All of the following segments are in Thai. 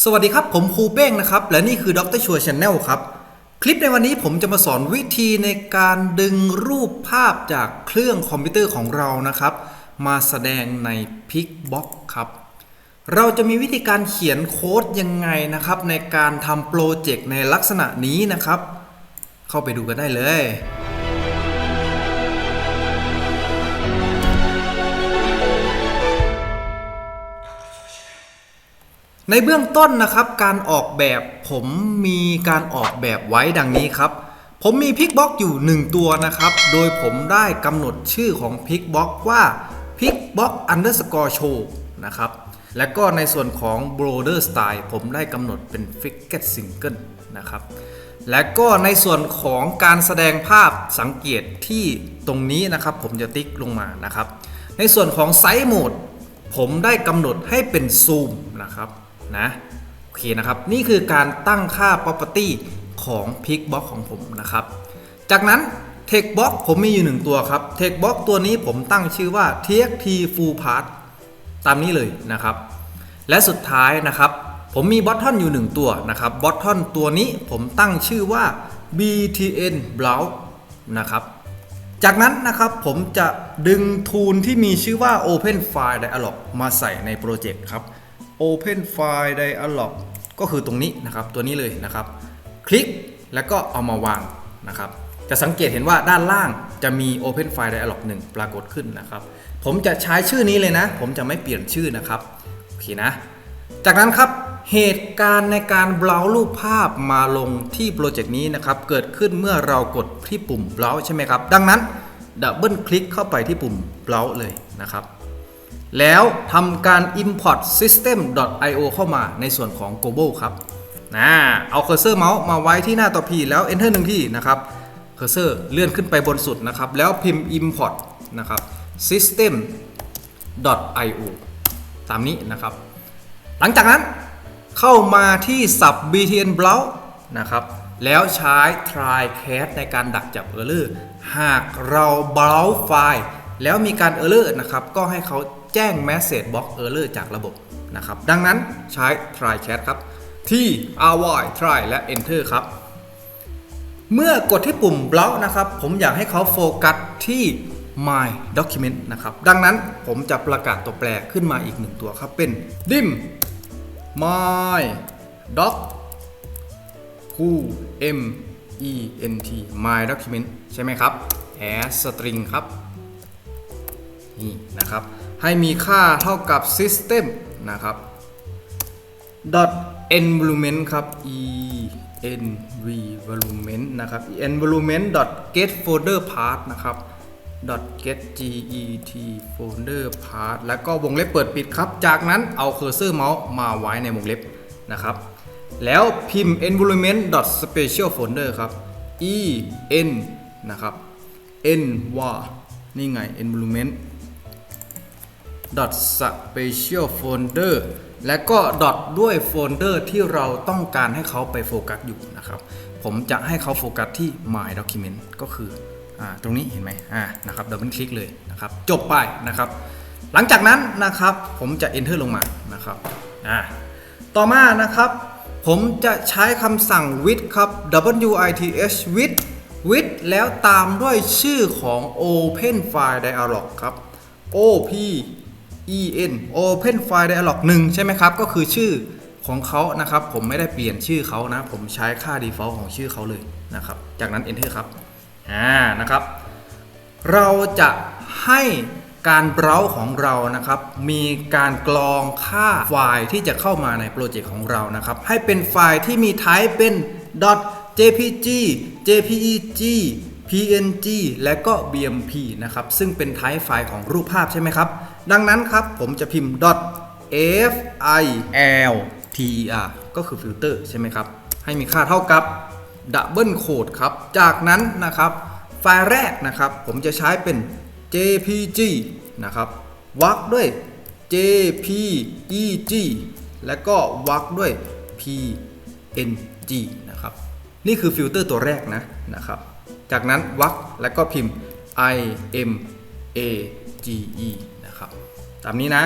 สวัสดีครับ ผมครูเป้งนะครับ และนี่คือดรชัวร์ชาแนลครับ คลิปในวันนี้ผมจะมาสอนวิธีในการดึงรูปภาพจากเครื่องคอมพิวเตอร์ของเรานะครับ มาแสดงใน Picbox ครับ เราจะมีวิธีการเขียนโค้ดยังไงนะครับ ในการทำโปรเจกต์ในลักษณะนี้นะครับ เข้าไปดูกันได้เลย ในเบื้องต้นนะครับ การออกแบบผมมีการออกแบบไว้ดังนี้ครับ ผมมีพิกบ็อกอยู่ 1 ตัวนะครับ โดยผมได้กำหนดชื่อของพิกบ็อกว่า Pickbox underscore show นะครับ และก็ในส่วนของ Broader Style ผมได้กำหนดเป็น Figure Single นะครับ และก็ในส่วนของการแสดงภาพสังเกตที่ตรงนี้นะครับ ผมจะติ๊กลงมานะครับ ในส่วนของไซส์โหมดผมได้กำหนดให้เป็นซูมนะครับ นะโอเคนะครับ นี่คือการตั้งค่า property ของ Pickbox ของผมนะครับ จากนั้น Textbox ผมมีอยู่หนึ่งตัวครับ Textbox ตัวนี้ผมตั้งชื่อว่า txt full part ตามนี้เลยนะครับ และสุดท้ายนะครับ ผมมี button อยู่หนึ่งตัวนะครับ button ตัวนี้ผมตั้งชื่อว่า btn browse นะครับจากนั้นนะครับผมจะดึงทูลที่มีชื่อว่า Open File Dialog มาใส่ในโปรเจกต์ครับ Open File Dialog ก็คือตรงนี้นะครับตัวนี้เลยนะครับ คลิกแล้วก็เอามาวางนะครับ จะสังเกตเห็นว่าด้านล่างจะมี Open File Dialog 1 ปรากฏขึ้นนะครับ ผมจะใช้ชื่อนี้เลยนะ ผมจะไม่เปลี่ยนชื่อนะครับโอเคนะ จากนั้นครับเหตุการณ์ในการเบรารูปภาพมาลงที่โปรเจกต์นี้นะครับ เกิดขึ้นเมื่อเรากดที่ปุ่มเบราใช่ไหมครับ ดังนั้นดับเบิลคลิกเข้าไปที่ปุ่มเบราเลยนะครับ แล้วทำการ import system.io เข้ามาในส่วนของ global ครับนะเอาเคอร์เซอร์เมาส์มาไว้ที่หน้าตัว P แล้ว enter หนึ่งที่นะครับเคอร์เซอร์เลื่อนขึ้นไปบนสุดนะครับ แล้วพิมพ์ import นะครับ system.io ตามนี้นะครับ หลังจากนั้นเข้ามาที่สับ btn browse นะครับแล้วใช้ try catch ในการดักจับ error หากเรา browse ไฟล์แล้วมีการ error นะครับ ก็ให้เขา แจ้ง message box error จากระบบนะครับ ดังนั้นใช้ try catch ครับ ที่ ry try และ enter ครับ เมื่อกดที่ปุ่ม browse นะครับ ผมอยากให้เขาโฟกัสที่ my document นะครับ ดังนั้นผมจะประกาศตัวแปรขึ้นมาอีกหนึ่งตัวครับ เป็น dim my doc who m e n t my document ใช่ไหมครับ as string ครับ นี่นะครับ ให้มีค่าเท่ากับ system นะครับ dot environment ครับ e environment นะครับ environment dot get folder path นะครับ dot get get folder path แล้วก็วงเล็บเปิดปิดครับ จากนั้นเอาเคอร์เซอร์เมาส์มาไว้ในวงเล็บนะครับ แล้วพิมพ์ environment dot special folder ครับ e n นะครับ n ว่านี่ไง environment special folder และก็ dot ด้วยโฟลเดอร์ที่เราต้องการให้เขาไปโฟกัสอยู่นะครับ ผมจะให้เขาโฟกัสที่ my document ก็คืออตรงนี้เห็นไหมนะครับดับเบิลคลิกเลยนะครับ จบไปนะครับ หลังจากนั้นนะครับผมจะ enter ลงมานะครับต่อมานะครับ ผมจะใช้คำสั่ง with ครับ with with with แล้วตามด้วยชื่อของ open file dialog ครับ op en open file dialog 1 ใช่ไหมครับ ก็คือชื่อของเขานะครับ ผมไม่ได้เปลี่ยนชื่อเขานะ ผมใช้ค่า default ของชื่อเขาเลยนะครับ จากนั้น enter ครับ อ่า นะครับ เราจะให้การเบราว์ของเรานะครับ มีการกรองค่าไฟล์ที่จะเข้ามาในโปรเจกต์ของเรานะครับ ให้เป็นไฟล์ที่มี type เป็น .jpg jpeg png และก็ bmp นะครับ ซึ่งเป็น type ไฟล์ของรูปภาพใช่ไหมครับ ดังนั้นครับผมจะพิมพ์ dot .filter ก็คือฟิลเตอร์ใช่ไหมครับ ให้มีค่าเท่ากับดับเบิลโคดครับ จากนั้นนะครับไฟล์แรกนะครับ ผมจะใช้เป็น jpg นะครับวักด้วย jpeg และก็วักด้วย png นะครับ นี่คือฟิลเตอร์ตัวแรกนะนะครับ จากนั้นวักแล้วก็พิมพ์ i m a g e ตามนี้นะ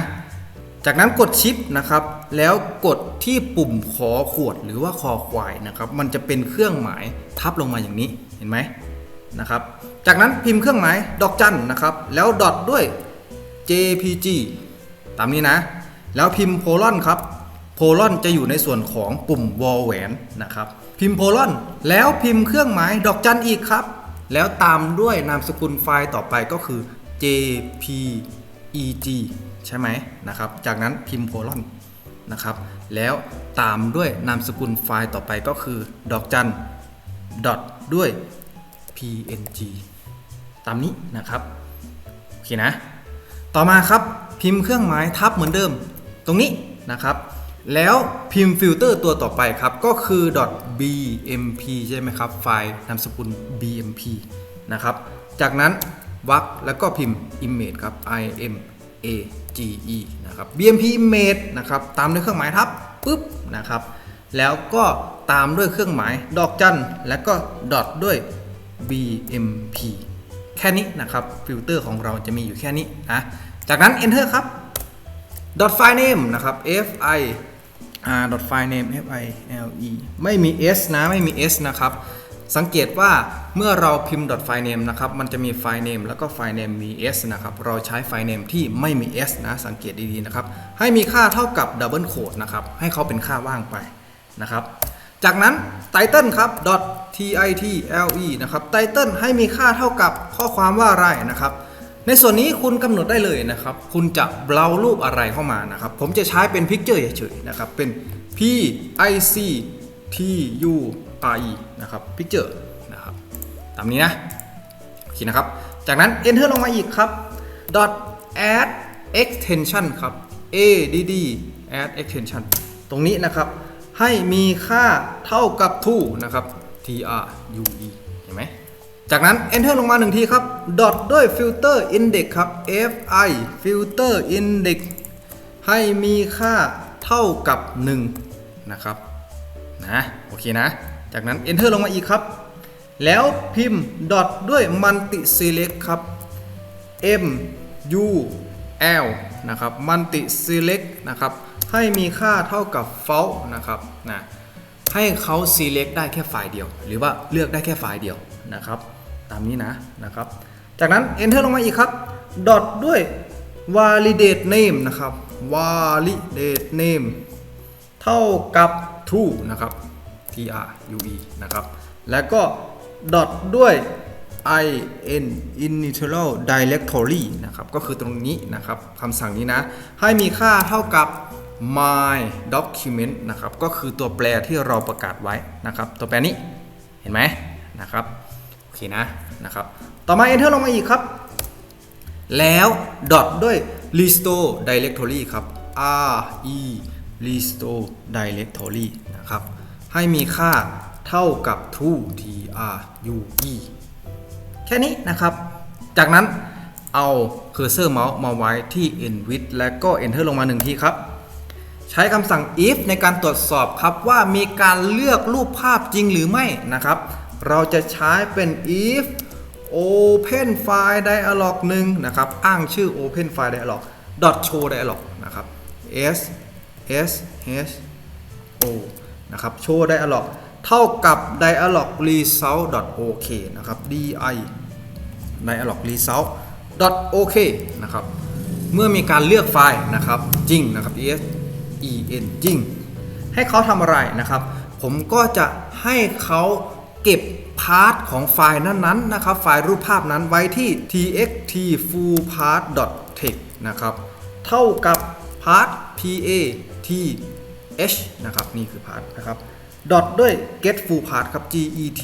จากนั้นกดชิปนะครับ แล้วกดที่ปุ่มขอขวดหรือว่าคอควายนะครับ มันจะเป็นเครื่องหมายทับลงมาอย่างนี้เห็นไหมนะครับ จากนั้นพิมพ์เครื่องหมายดอกจันนะครับ แล้วดอทด้วย JPG ตามนี้นะ แล้วพิมพ์โพลอนครับ โพลอนจะอยู่ในส่วนของปุ่มวอลแหวนนะครับ พิมพ์โพลอนแล้วพิมพ์เครื่องหมายดอกจันอีกครับ แล้วตามด้วยนามสกุลไฟล์ต่อไปก็คือ JPEG ใช่ไหมนะครับ จากนั้นพิมพ์โพลอนนะครับ แล้วตามด้วยนามสกุลไฟล์ต่อไปก็คือดอกจันดอทด้วย PNG ตามนี้นะครับ โอเคนะ ต่อมาครับพิมพ์เครื่องหมายทับเหมือนเดิม ตรงนี้นะครับ แล้วพิมพ์ฟิลเตอร์ตัวต่อไปครับ ก็คือ .bmp ใช่ไหมครับ ไฟล์นามสกุล bmp นะครับ จากนั้นวรรคแล้วก็พิมพ์ image ครับ i m a g e นะครับ bmp image นะครับตามด้วยเครื่องหมายทับปุ๊บนะครับแล้วก็ตามด้วยเครื่องหมายดอกจันแล้วก็ดอทด้วย bmp แค่นี้นะครับฟิลเตอร์ของเราจะมีอยู่แค่นี้นะจากนั้น enter ครับ dot file name นะครับ f i r dot file name f i l e ไม่มี s นะไม่มี s นะครับ สังเกตว่าเมื่อเราพิมพ์ file name นะครับ มันจะมี file name แล้วก็ file name มี s นะครับ เราใช้ file name ที่ไม่มี s นะ สังเกตดีๆนะครับ ให้มีค่าเท่ากับ double quote นะครับ ให้เขาเป็นค่าว่างไปนะครับ จากนั้น title ครับ t i t l e นะครับ title ให้มีค่าเท่ากับข้อความว่าอะไรนะครับ ในส่วนนี้คุณกำหนดได้เลยนะครับ คุณจะเบรารูปอะไรเข้ามานะครับ ผมจะใช้เป็น picture เฉยๆนะครับ เป็น p i c t u r e นะครับ picture นะครับตามนี้นะโอเคนะครับ จากนั้น enter ลงมาอีกครับ dot add extension ครับ add add extension ตรงนี้นะครับให้มีค่าเท่ากับ to นะครับ true เห็นไหมจากนั้น enter ลงมาหนึ่งทีครับ dot ด้วย filter index ครับ fi filter index ให้มีค่าเท่ากับ 1 นะครับ นะ โอเคนะ จากนั้น enter ลงมาอีกครับ แล้วพิมพ์ dot ด้วย multi select ครับ m u l นะครับ multi select นะครับ ให้มีค่าเท่ากับ false นะครับนะให้เขา select ได้แค่ไฟล์เดียว หรือว่าเลือกได้แค่ไฟล์เดียวนะครับ ตามนี้นะนะครับ จากนั้น enter ลงมาอีกครับ dot ด้วย validate name นะครับ validate name เท่ากับ true นะครับ t r u e นะครับ แล้วก็ dot ด้วย i n initial directory นะครับ ก็คือตรงนี้นะครับคำสั่งนี้นะ ให้มีค่าเท่ากับ my document นะครับ ก็คือตัวแปรที่เราประกาศไว้นะครับ ตัวแปรนี้ เห็นไหมนะครับ โอเคนะ นะครับ ต่อมา enter ลงมาอีกครับ แล้ว dot ด้วย restore directory ครับ r e restore directory นะครับ ให้มีค่าเท่ากับ true t r u e แค่นี้นะครับ จากนั้นเอาเคอร์เซอร์เมาส์มาไว้ที่ e n with และก็ enter ลงมาหนึ่งทีครับ ใช้คำสั่ง if ในการตรวจสอบครับว่ามีการเลือกรูปภาพจริงหรือไม่นะครับ เราจะใช้เป็น if open file dialog หนึ่งนะครับ อ้างชื่อ open file dialog dot show dialog นะครับ s s h o นะครับ show dialog เท่ากับ dialog result ok นะครับ di dialog result ok นะครับ เมื่อมีการเลือกไฟล์นะครับจริงนะครับ es en จริง ให้เขาทำอะไรนะครับ ผมก็จะให้เขาเก็บพาร์ทของไฟล์นั้นๆนะครับ ไฟล์รูปภาพนั้นไว้ที่ txt full part text นะครับ เท่ากับพาร์ท pa t h นะครับนี่คือพาร์ทนะครับดอทด้วย get full part ครับ get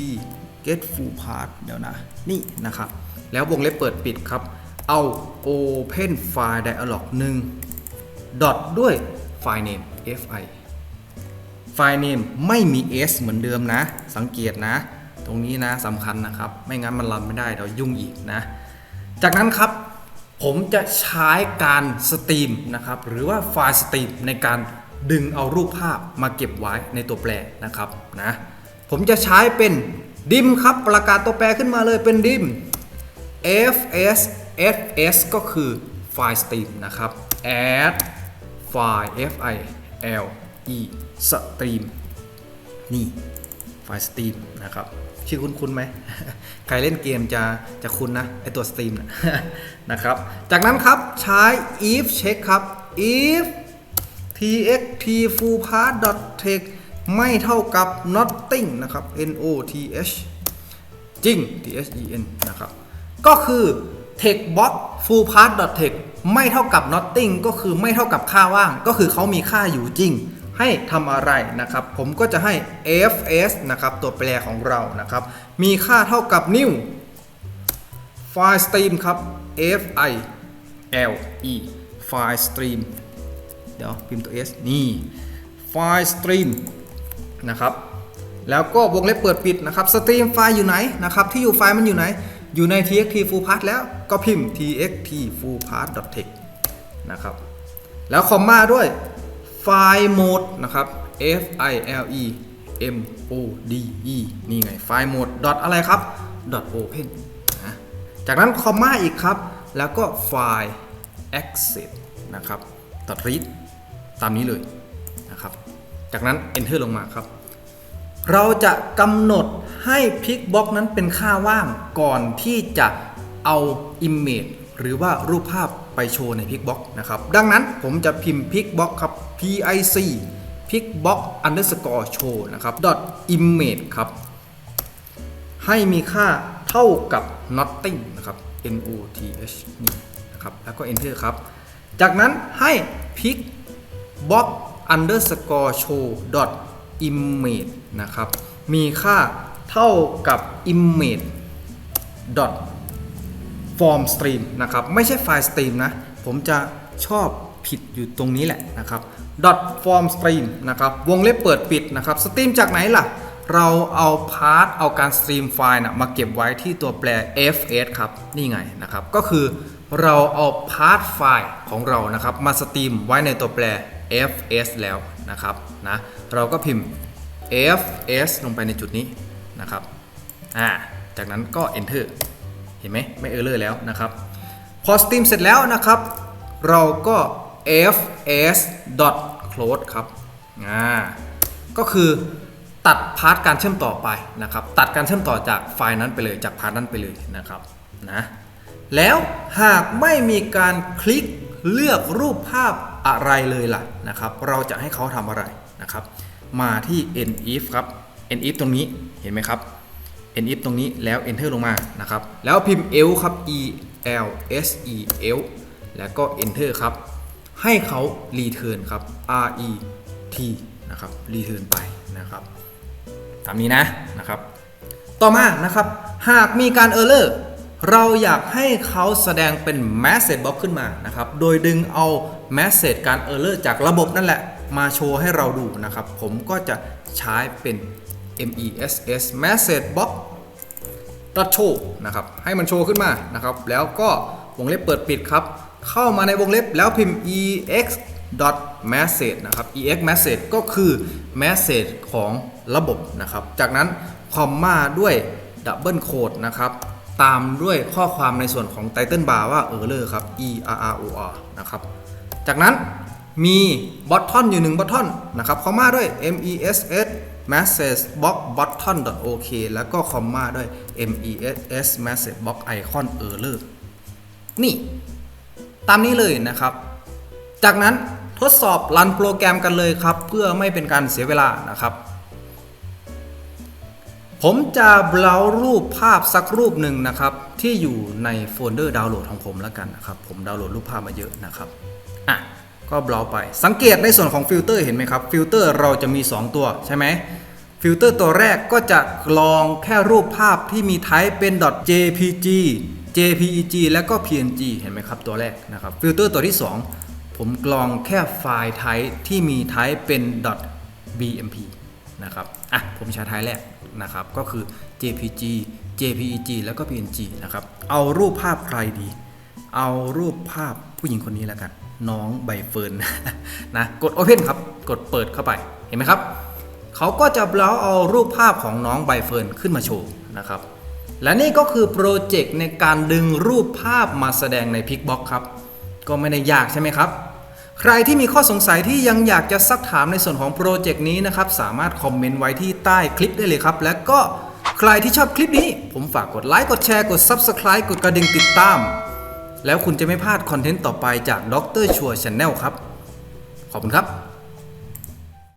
get full part เดี๋ยวนะ นี่นะครับ แล้ววงเล็บเปิดปิดครับ เอา open file dialog 1ดอทด้วย file name fi ไฟล์ name ไม่มี s เหมือนเดิมนะ สังเกตนะ ตรงนี้นะสำคัญนะครับ ไม่งั้นมันรันไม่ได้เดี๋ยวยุ่งอีกนะ จากนั้นครับ ผมจะใช้การสตรีมนะครับ หรือว่าไฟล์สตรีมในการ ดึงเอารูปภาพมาเก็บไว้ในตัวแปรนะครับนะผมจะใช้เป็นดิมครับประกาศตัวแปรขึ้นมาเลยเป็นดิม fs fs ก็คือไฟล์สตรีมนะครับ add ไฟล์ f i l e สตรีมนี่ไฟล์สตรีมนะครับชื่อคุ้นคุ้นๆไหม ใครเล่นเกมจะจะคุ้นนะ ไอตัวสตรีมนะนะครับ จากนั้นครับใช้ if check ครับ if txt full path dot text ไม่เท่ากับ nothing นะครับ n o t h จริง t h e n นะครับ ก็คือ text box full path dot text ไม่เท่ากับ nothing ก็คือไม่เท่ากับค่าว่าง ก็คือเขามีค่าอยู่จริง ให้ทำอะไรนะครับ ผมก็จะให้ fs นะครับตัวแปรของเรานะครับ มีค่าเท่ากับ new ไฟล์ stream ครับ f i l e ไฟล์ stream ดี๋ยวพิมพ์ตัว s นี่ไฟล์ stream นะครับแล้วก็วงเล็บเปิดปิดนะครับสตรีมไฟล์อยู่ไหนนะครับที่อยู่ไฟล์มันอยู่ไหน อยู่ใน txt full path แล้วก็พิมพ์ txt full path text นะครับแล้วคอมมาด้วยไฟล์โหมดนะครับ f i l e m o d e นี่ไงไฟล์โหมด dot อะไรครับ dot open นะจากนั้นคอมมาอีกครับ แล้วก็ไฟล์ access นะครับ dot read ตามนี้เลยนะครับ จากนั้น enter ลงมาครับ เราจะกำหนดให้พิกบ็อกนั้นเป็นค่าว่างก่อนที่จะเอา Image หรือว่ารูปภาพไปโชว์ในพิกบ็อกนะครับ ดังนั้นผมจะพิมพ์พิกบ็อกครับ pic pickbox underscore show นะครับ dot image ครับ ให้มีค่าเท่ากับ nothing นะครับ n o t h นี่นะครับ แล้วก็ enter ครับ จากนั้นให้ pick box underscore show dot image นะครับ มีค่าเท่ากับ image dot form stream นะครับ ไม่ใช่ไฟล์ stream นะ ผมจะชอบผิดอยู่ตรงนี้แหละนะครับ dot form stream นะครับ วงเล็บเปิดปิดนะครับ สตรีมจากไหนล่ะ เราเอาพาร์ทเอาการสตรีมไฟล์นะมาเก็บไว้ที่ตัวแปร fs ครับ นี่ไงนะครับ ก็คือเราเอาพาร์ทไฟล์ของเรานะครับ มาสตรีมไว้ในตัวแปร fs แล้วนะครับนะเราก็พิมพ์ fs ลงไปในจุดนี้นะครับอ่าจากนั้นก็ enter เห็นไหมไม่เออร์เลอร์แล้วนะครับ พอสตรีมเสร็จแล้วนะครับ เราก็ fs close ครับอ่าก็คือตัดพาร์ทการเชื่อมต่อไปนะครับ ตัดการเชื่อมต่อจากไฟล์นั้นไปเลยจากพาร์ทนั้นไปเลยนะครับนะแล้วหากไม่มีการคลิกเลือกรูปภาพ อะไรเลยล่ะนะครับ เราจะให้เขาทำอะไรนะครับ มาที่ end if ครับ end if ตรงนี้เห็นไหมครับ end if ตรงนี้แล้ว enter ลงมานะครับ แล้วพิมพ์ el ครับ e l s e l แล้วก็ enter ครับ ให้เขา return ครับ r e t นะครับ return ไปนะครับตามนี้นะนะครับ ต่อมานะครับ หากมีการ error เราอยากให้เขาแสดงเป็น message box ขึ้นมานะครับ โดยดึงเอา m e s s a g การ error จากระบบนั่นแหละ มาโชว์ให้เราดูนะครับ ผมก็จะใช้เป็น mess message box dot show นะครับ ให้มันโชว์ขึ้นมานะครับ แล้วก็วงเล็บเปิดปิดครับ เข้ามาในวงเล็บแล้วพิมพ์ ex dot message นะครับ ex message ก็คือ message ของระบบนะครับ จากนั้นคอมมาด้วย double quote นะครับ ตามด้วยข้อความในส่วนของ title bar ว่า error ครับ e r r o r นะครับ จากนั้นมีบอททอนอยู่หนึ่งบอททอนนะครับคอมมาด้วย mess message box button ok แล้วก็คอมมาด้วย mess message box icon error นี่ตามนี้เลยนะครับ จากนั้นทดสอบรันโปรแกรมกันเลยครับ เพื่อไม่เป็นการเสียเวลานะครับ ผมจะเบราว์รูปภาพสักรูปหนึ่งนะครับ ที่อยู่ในโฟลเดอร์ดาวน์โหลดของผมแล้วกันนะครับ ผมดาวน์โหลดรูปภาพมาเยอะนะครับ ก็เบราไป สังเกตในส่วนของฟิลเตอร์เห็นไหมครับ ฟิลเตอร์เราจะมี 2 ตัวใช่ไหมฟิลเตอร์ตัวแรกก็จะกรองแค่รูปภาพที่มีไทป์เป็น .jpg jpeg แล้วก็ png เห็นไหมครับตัวแรกนะครับฟิลเตอร์ตัวที่ 2 ผมกรองแค่ไฟล์ไทป์ที่มีไทป์เป็น .bmp นะครับอะผมใช้ไทป์แรกนะครับก็คือ jpg jpeg แล้วก็ png นะครับเอารูปภาพใครดี เอารูปภาพผู้หญิงคนนี้แล้วกัน น้องใบเฟิร์นนะกด Open ครับ กดเปิดเข้าไปเห็นไหมครับเขาก็จะเล้าเอารูปภาพของน้องใบเฟิร์นขึ้นมาโชว์นะครับ และนี่ก็คือโปรเจกต์ในการดึงรูปภาพมาแสดงในพิกบ็อกครับ ก็ไม่ได้ยากใช่ไหมครับ ใครที่มีข้อสงสัยที่ยังอยากจะซักถามในส่วนของโปรเจกต์นี้นะครับ สามารถคอมเมนต์ไว้ที่ใต้คลิปได้เลยครับ และก็ใครที่ชอบคลิปนี้ ผมฝากกดไลค์กดแชร์กด Subscribe กดกระดิ่งติดตาม แล้วคุณจะไม่พลาดคอนเทนต์ต่อไปจากดรชัวร์ชแนลครับ ขอบคุณครับ